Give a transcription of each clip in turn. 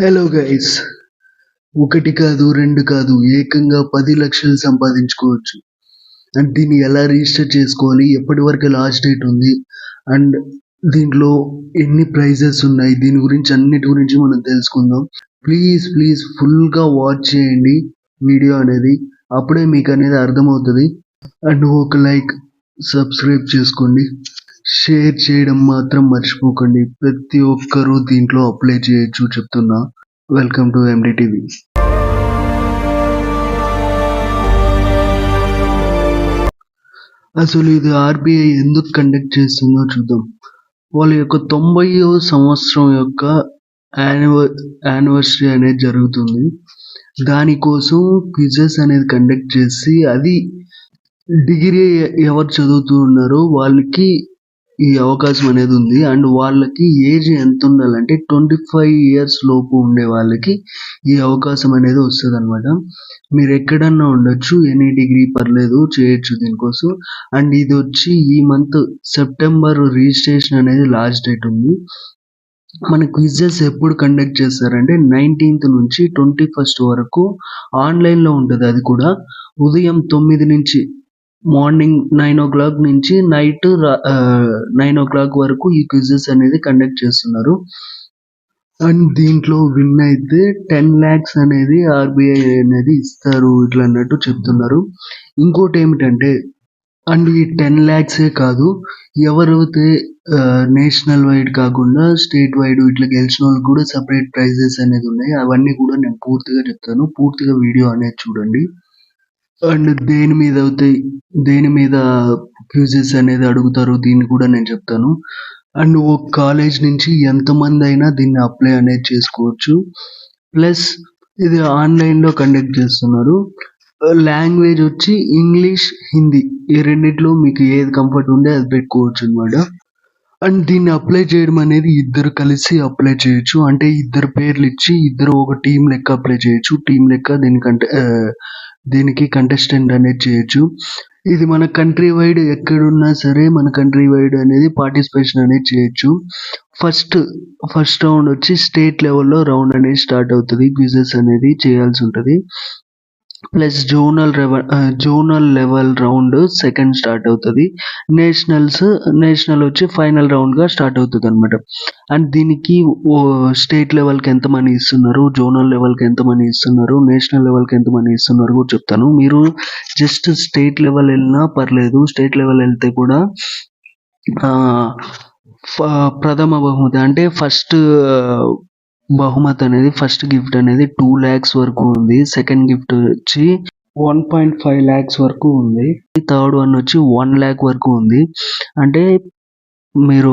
Hello guys ఒకటి కాదు రెండు కాదు ఏకంగా పది లక్షలు సంపాదించుకోవచ్చు. అండ్ దీన్ని ఎలా రిజిస్టర్ చేసుకోవాలి? ఎప్పటి వరకు లాస్ట్ డేట్ ఉంది? అండ్ దీంట్లో ఎన్ని ప్రైజెస్ ఉన్నాయి? దీని గురించి అన్నిటి గురించి మనం తెలుసుకుందాం. ప్లీజ్ ప్లీజ్ ఫుల్గా వాచ్ చేయండి వీడియో అనేది. అప్పుడే మీకు అనేది అర్థమవుతుంది. అండ్ ఒక లైక్ సబ్స్క్రైబ్ చేసుకోండి. షేర్ చేయడం మాత్రం మర్చిపోకండి. ప్రతి ఒక్కరూ దీంట్లో అప్లై చేయొచ్చు చెప్తున్నా. వెల్కమ్ టు ఎండిటీవీ అసలు ఇది ఆర్బీఐ ఎందుకు కండక్ట్ చేస్తుందో చూద్దాం. వాళ్ళ యొక్క తొంభైవ సంవత్సరం యొక్క యానివ యానివర్సరీ అనేది జరుగుతుంది. దానికోసం క్విజెస్ అనేది కండక్ట్ చేసి అది డిగ్రీ ఎవరు చదువుతూ ఉన్నారో వాళ్ళకి ఈ అవకాశం అనేది ఉంది. అండ్ వాళ్ళకి ఏజ్ ఎంత ఉండాలంటే ట్వంటీ ఫైవ్ ఇయర్స్ లోపు ఉండే వాళ్ళకి ఈ అవకాశం అనేది వస్తుంది అనమాట మీరు ఎక్కడన్నా ఉండొచ్చు ఎనీ డిగ్రీ పర్లేదు చేయొచ్చు దీనికోసం. అండ్ ఇది వచ్చి ఈ మంత్ సెప్టెంబర్ రిజిస్ట్రేషన్ అనేది లాస్ట్ డేట్ ఉంది. మన క్విజెస్ ఎప్పుడు కండక్ట్ చేస్తారంటే నైన్టీన్త్ నుంచి ట్వంటీ ఫస్ట్ వరకు ఆన్లైన్లో ఉంటుంది అది కూడా. ఉదయం తొమ్మిది నుంచి మార్నింగ్ నైన్ ఓ క్లాక్ నుంచి నైట్ నైన్ ఓ క్లాక్ వరకు ఈ క్విజెస్ అనేది కండక్ట్ చేస్తున్నారు. అండ్ దీంట్లో విన్ అయితే టెన్ ల్యాక్స్ అనేది ఆర్బీఐ అనేది ఇస్తారు ఇట్లా అన్నట్టు చెప్తున్నారు. ఇంకోటి ఏమిటంటే అండ్ ఈ టెన్ ల్యాక్సే కాదు ఎవరైతే నేషనల్ వైడ్ కాకుండా స్టేట్ వైడ్ ఇట్లా గెలిచిన వాళ్ళకి కూడా సపరేట్ ప్రైజెస్ అనేది ఉన్నాయి. అవన్నీ కూడా నేను పూర్తిగా చెప్తాను. పూర్తిగా వీడియో అనేది చూడండి. అండ్ దేని మీద అవుతాయి దేని మీద క్యూజెస్ అనేది అడుగుతారు దీన్ని కూడా నేను చెప్తాను. అండ్ ఒక కాలేజ్ నుంచి ఎంతమంది అయినా దీన్ని అప్లై అనేది చేసుకోవచ్చు. ప్లస్ ఇది ఆన్లైన్లో కండక్ట్ చేస్తున్నారు. లాంగ్వేజ్ వచ్చి ఇంగ్లీష్ హిందీ ఈ రెండిట్లో మీకు ఏది కంఫర్ట్ ఉంటే అది పెట్టుకోవచ్చు అనమాట అండ్ దీన్ని అప్లై చేయడం అనేది ఇద్దరు కలిసి అప్లై చేయొచ్చు. అంటే ఇద్దరు పేర్లు ఇచ్చి ఇద్దరు ఒక టీం లెక్క అప్లై చేయొచ్చు. టీం లెక్క దీనికంటే దీనికి కంటెస్టెంట్ అనేది చేయొచ్చు. ఇది మన కంట్రీ వైడ్ ఎక్కడున్నా సరే మన కంట్రీ వైడ్ అనేది పార్టిసిపేషన్ అనేది చేయొచ్చు. ఫస్ట్ ఫస్ట్ రౌండ్ వచ్చి స్టేట్ లెవెల్లో రౌండ్ అనేది స్టార్ట్ అవుతుంది. క్విజెస్ అనేది చేయాల్సి ఉంటుంది. Plus zonal zonal level round second start అవుతుంది. నేషనల్స్ నేషనల్ వచ్చి ఫైనల్ రౌండ్గా స్టార్ట్ అవుతుంది అనమాట అండ్ దీనికి స్టేట్ లెవెల్కి ఎంత మనీ ఇస్తున్నారు జోనల్ లెవెల్కి ఎంత మనీ ఇస్తున్నారు నేషనల్ లెవెల్కి ఎంత మనీ ఇస్తున్నారు కూడా చెప్తాను. మీరు జస్ట్ స్టేట్ లెవెల్ వెళ్ళినా పర్లేదు. స్టేట్ లెవెల్ వెళ్తే కూడా ప్రథమ బహుమతి అంటే ఫస్ట్ బహుమతి అనేది ఫస్ట్ గిఫ్ట్ అనేది టూ ల్యాక్స్ వరకు ఉంది. సెకండ్ గిఫ్ట్ వచ్చి వన్ పాయింట్ ఫైవ్ ల్యాక్స్ వరకు ఉంది. థర్డ్ వన్ వచ్చి వన్ ల్యాక్ వరకు ఉంది. అంటే మీరు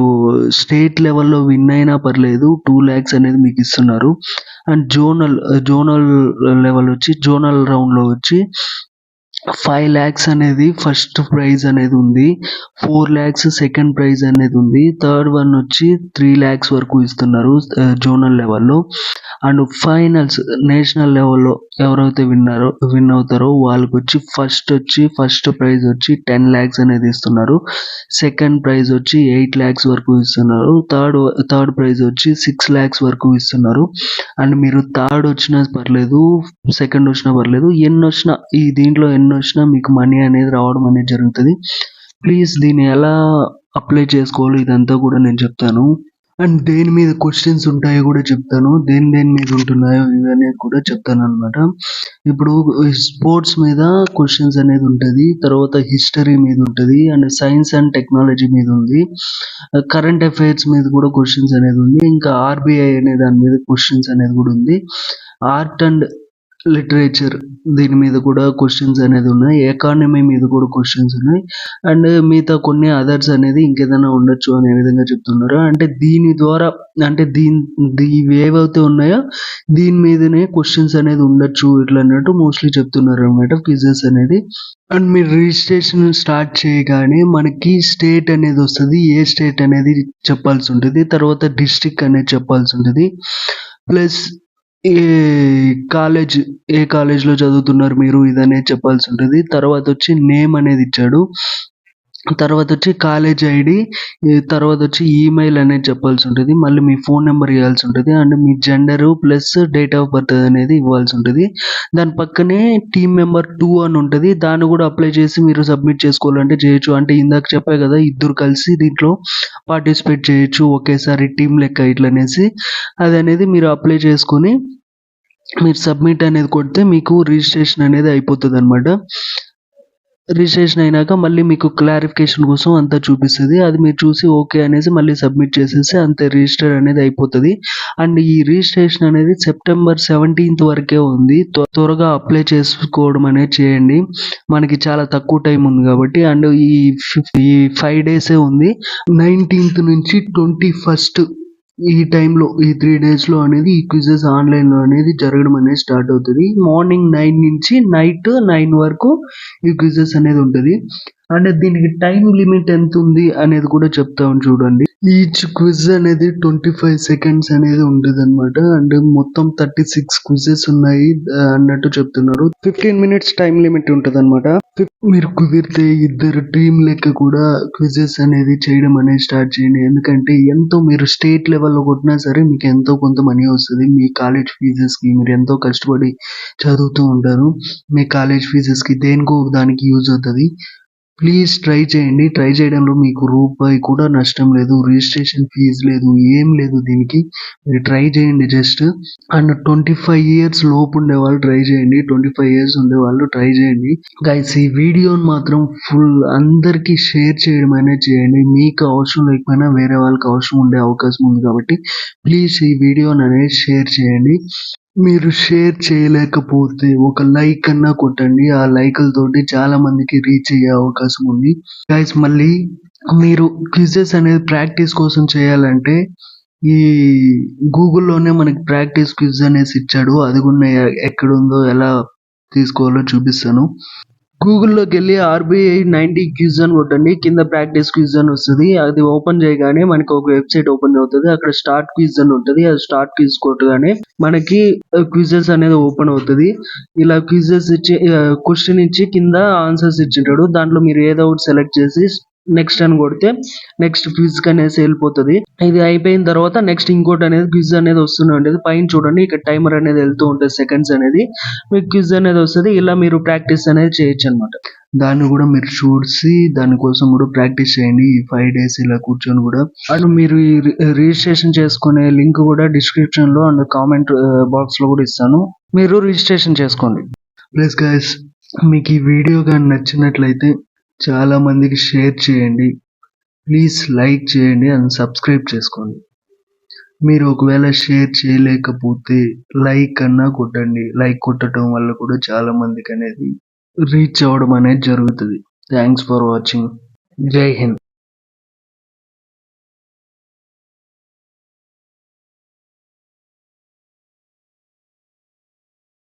స్టేట్ లెవెల్లో విన్ అయినా పర్లేదు టూ ల్యాక్స్ అనేది మీకు ఇస్తున్నారు. అండ్ జోనల్ జోనల్ లెవెల్ వచ్చి జోనల్ రౌండ్లో వచ్చి ఫైవ్ ల్యాక్స్ అనేది ఫస్ట్ ప్రైజ్ అనేది ఉంది ఫోర్ ల్యాక్స్ సెకండ్ ప్రైజ్ అనేది ఉంది. థర్డ్ వన్ వచ్చి త్రీ ల్యాక్స్ వరకు ఇస్తున్నారు జోనల్ లెవెల్లో. అండ్ ఫైనల్స్ నేషనల్ లెవెల్లో ఎవరైతే విన్నారో విన్ అవుతారో వాళ్ళకి వచ్చి ఫస్ట్ వచ్చి ఫస్ట్ ప్రైజ్ వచ్చి టెన్ ల్యాక్స్ అనేది ఇస్తున్నారు. సెకండ్ ప్రైజ్ వచ్చి ఎయిట్ ల్యాక్స్ వరకు ఇస్తున్నారు. థర్డ్ థర్డ్ ప్రైజ్ వచ్చి సిక్స్ ల్యాక్స్ వరకు ఇస్తున్నారు. అండ్ మీరు థర్డ్ వచ్చినా పర్లేదు సెకండ్ వచ్చినా పర్లేదు ఎన్ని వచ్చినా ఈ దీంట్లో ఎన్ని వచ్చినా మీకు మనీ అనేది రావడం అనేది జరుగుతుంది. ప్లీజ్ దీన్ని ఎలా అప్లై చేసుకోవాలో ఇదంతా కూడా నేను చెప్తాను. అండ్ దేని మీద క్వశ్చన్స్ ఉంటాయో కూడా చెప్తాను. దేని దేని మీద ఉంటున్నాయో ఇవన్నీ కూడా చెప్తాను అనమాట ఇప్పుడు స్పోర్ట్స్ మీద క్వశ్చన్స్ అనేది ఉంటుంది. తర్వాత హిస్టరీ మీద ఉంటుంది. అండ్ సైన్స్ అండ్ టెక్నాలజీ మీద ఉంది. Uh, కరెంట్ అఫైర్స్ మీద కూడా క్వశ్చన్స్ అనేది ఉంది. ఇంకా ఆర్బీఐ అనే దాని మీద క్వశ్చన్స్ అనేది కూడా ఉంది. ఆర్ట్ అండ్ లిటరేచర్ దీని మీద కూడా క్వశ్చన్స్ అనేది ఉన్నాయి. ఎకానమీ మీద కూడా క్వశ్చన్స్ ఉన్నాయి. అండ్ మిగతా కొన్ని అదర్స్ అనేది ఇంకేదైనా ఉండొచ్చు అనే విధంగా చెప్తున్నారు. అంటే దీని ద్వారా అంటే దీని ఏవైతే ఉన్నాయో దీని మీదనే క్వశ్చన్స్ అనేది ఉండొచ్చు ఇట్లా అన్నట్టు మోస్ట్లీ చెప్తున్నారు అనమాట క్విజెస్ అనేది. అండ్ మీరు రిజిస్ట్రేషన్ స్టార్ట్ చేయగానే మనకి స్టేట్ అనేది వస్తుంది. ఏ స్టేట్ అనేది చెప్పాల్సి ఉంటుంది. తర్వాత డిస్టిక్ అనేది చెప్పాల్సి ఉంటుంది. ప్లస్ ఏ కాలేజ్ ఏ కాలేజ్లో చదువుతున్నారు మీరు? ఇదనేది చెప్పాల్సి ఉంటుంది. తర్వాత వచ్చి నేమ్ అనేది ఇచ్చాడు. తర్వాత వచ్చి కాలేజ్ ఐడి తర్వాత వచ్చి ఈమెయిల్ అనేది చెప్పాల్సి ఉంటుంది. మళ్ళీ మీ ఫోన్ నెంబర్ ఇవ్వాల్సి ఉంటుంది. And me gender plus date of birth అనేది ఇవ్వాల్సి ఉంటుంది. దాని పక్కనే టీమ్ మెంబర్ టూ అని ఉంటుంది. దాన్ని కూడా అప్లై చేసి మీరు సబ్మిట్ చేసుకోవాలంటే చేయొచ్చు. అంటే ఇందాక చెప్పా కదా ఇద్దరు కలిసి దీంట్లో పార్టిసిపేట్ చేయొచ్చు. ఒకేసారి టీం లెక్క ఇట్లా అనేసి. అది అనేది మీరు అప్లై చేసుకొని మీరు సబ్మిట్ అనేది కొడితే మీకు రిజిస్ట్రేషన్ అనేది అయిపోతుంది అనమాట రిజిస్ట్రేషన్ అయినాక మళ్ళీ మీకు క్లారిఫికేషన్ కోసం అంతా చూపిస్తుంది. అది మీరు చూసి ఓకే అనేసి మళ్ళీ సబ్మిట్ చేసేసి అంతే రిజిస్టర్ అనేది అయిపోతుంది. అండ్ ఈ రిజిస్ట్రేషన్ అనేది సెప్టెంబర్ సెవెంటీన్త్ వరకే ఉంది. త్వరగా అప్లై చేసుకోవడం అనేది చేయండి. మనకి చాలా తక్కువ టైం ఉంది కాబట్టి. అండ్ ఈ ఈ ఫైవ్ డేసే ఉంది. నైన్టీన్త్ నుంచి ట్వంటీ ఫస్ట్ ఈ టైంలో ఈ త్రీ డేస్లో అనేది ఈ క్విజెస్ ఆన్లైన్లో అనేది జరగడం అనేది స్టార్ట్ అవుతుంది. మార్నింగ్ నైన్ నుంచి నైట్ నైన్ వరకు ఈ క్విజెస్ అనేది ఉంటుంది. అండ్ దీనికి టైం లిమిట్ ఎంత ఉంది అనేది కూడా చెప్తాను చూడండి. ఈచ్ క్విజ్ అనేది ట్వంటీ ఫైవ్ సెకండ్స్ అనేది ఉంటుంది అనమాట అండ్ మొత్తం థర్టీ సిక్స్ క్విజెస్ ఉన్నాయి అన్నట్టు చెప్తున్నారు. ఫిఫ్టీన్ మినిట్స్ టైం లిమిట్ ఉంటుంది అనమాట మీరు కుదిరితే ఇద్దరు టీం లెక్క కూడా క్విజెస్ అనేది చేయడం అనేది స్టార్ట్ చేయండి. ఎందుకంటే ఎంతో మీరు స్టేట్ లెవెల్లో కొట్టినా సరే మీకు ఎంతో కొంత మనీ వస్తుంది. మీ కాలేజ్ ఫీజెస్కి మీరు ఎంతో కష్టపడి చదువుతూ ఉంటారు. మీ కాలేజ్ ఫీజెస్కి దేనికో ఒక దానికి యూజ్ అవుతుంది. ప్లీజ్ ట్రై చేయండి. ట్రై చేయడంలో మీకు రూపాయి కూడా నష్టం లేదు రిజిస్ట్రేషన్ ఫీజు లేదు ఏం లేదు దీనికి. మీరు ట్రై చేయండి just and twenty five years లోపు ఉండే వాళ్ళు ట్రై చేయండి. ట్వంటీ ఫైవ్ ఇయర్స్ ఉండే వాళ్ళు ట్రై చేయండి. గైస్ ఈ వీడియోని మాత్రం ఫుల్ అందరికీ షేర్ చేయడం అనేది చేయండి. మీకు అవసరం లేకపోయినా వేరే వాళ్ళకి అవసరం ఉండే అవకాశం ఉంది కాబట్టి ప్లీజ్ ఈ వీడియోని అనేది షేర్ చేయండి. మీరు షేర్ చేయలేకపోతే ఒక లైక్ అన్నా కొట్టండి. ఆ లైకులతోటి చాలా మందికి రీచ్ అయ్యే అవకాశం ఉంది. గైస్ మళ్ళీ మీరు క్విజెస్ అనేది ప్రాక్టీస్ కోసం చేయాలంటే ఈ గూగుల్లోనే మనకి ప్రాక్టీస్ క్విజ్ అనేసి ఇచ్చాడు. అది కూడా ఎక్కడుందో ఎలా తీసుకోవాలో చూపిస్తాను. గూగుల్లోకి వెళ్ళి ఆర్బీఐ నైన్టీ క్యూజ్ అని కొట్టండి. కింద ప్రాక్టీస్ క్విజ్ అని వస్తుంది. అది ఓపెన్ చేయగానే మనకి ఒక వెబ్సైట్ ఓపెన్ అవుతుంది. అక్కడ స్టార్ట్ క్విజ్ అని ఉంటుంది. అది స్టార్ట్ క్విజ్ కొట్టగానే మనకి క్విజెస్ అనేది ఓపెన్ అవుతుంది. ఇలా క్విజెస్ ఇచ్చి క్వశ్చన్ ఇచ్చి కింద ఆన్సర్స్ ఇచ్చింటాడు. దాంట్లో మీరు ఏదో ఒకటి సెలెక్ట్ చేసి నెక్స్ట్ అని కొడితే నెక్స్ట్ క్విజ్ అనేసి వెళ్ళిపోతుంది. ఇది అయిపోయిన తర్వాత నెక్స్ట్ ఇంకోటి అనేది క్విజ్ అనేది వస్తూనే ఉంటుంది పైన చూడండి ఇక్కడ టైమర్ అనేది వెళ్తూ ఉంటుంది సెకండ్స్ అనేది. మీకు క్విజ్ అనేది వస్తుంది ఇలా మీరు ప్రాక్టీస్ అనేది చేయొచ్చు అనమాట దాన్ని కూడా మీరు చూసి దానికోసం కూడా ప్రాక్టీస్ చేయండి. ఈ ఫైవ్ డేస్ ఇలా కూర్చొని కూడా. అండ్ మీరు ఈ రిజిస్ట్రేషన్ చేసుకునే లింక్ కూడా డిస్క్రిప్షన్లో అండ్ కామెంట్ బాక్స్లో కూడా ఇస్తాను. మీరు రిజిస్ట్రేషన్ చేసుకోండి. ప్లస్ గైస్ మీకు ఈ వీడియో కానీ నచ్చినట్లయితే చాలా మందికి షేర్ చేయండి. ప్లీజ్ లైక్ చేయండి అండ్ సబ్స్క్రైబ్ చేసుకోండి. మీరు ఒకవేళ షేర్ చేయలేకపోతే లైక్ అన్నా కొట్టండి. లైక్ కొట్టడం వల్ల కూడా చాలా మందికి అనేది రీచ్ అవ్వడం అనేది జరుగుతుంది. Thanks for watching. Jai Hind.